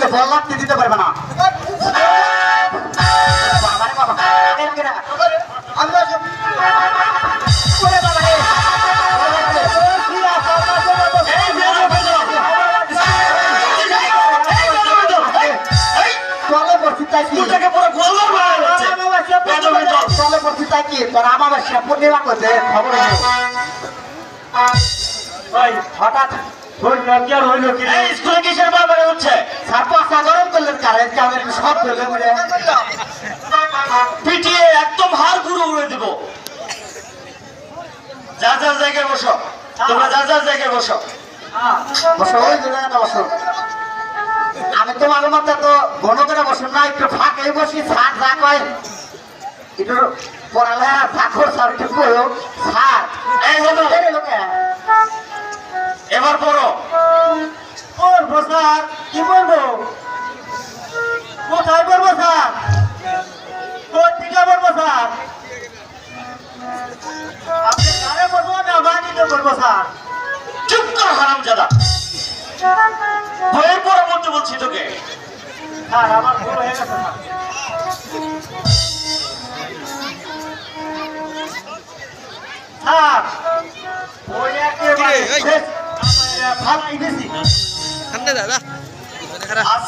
রথের টান লাগলে বল লাগতে দিতে পারবে না। বাবারে বাবা আগের কেরা আমরা রে চলে কি বসি কি? তোর আমাবাসিয়া পূর্ণিমা করতে কামের সব পিটিয়ে একদম হাড় গুঁড়ো উড়ে দিব। যার যার জায়গায় বসো। তোমরা যার যার জায়গায় বসো। বসো ওই জায়গাটা বসো। আমি তো মাঝে মধ্যে তো ঘন করে বসো না একটু ফাঁকে বসি ছাড় যা কয়। একটু পড়ালেখা থাকো স্যার একটু করো এই এবার পড়ো। বলব স্যার কি বলব আপনি কারে বলব না বাড়িতে বলব স্যার চুপ কর হারাম জাদা বইয়ের পড়া বলতে বলছি তোকে স্যার আমার ভুল হয়ে গেছে স্যার স্যার ওই একেবারে কিরে, এই? শেষ। আমার ফালাই দিছি ঠান্ডা দাদা আচ্ছা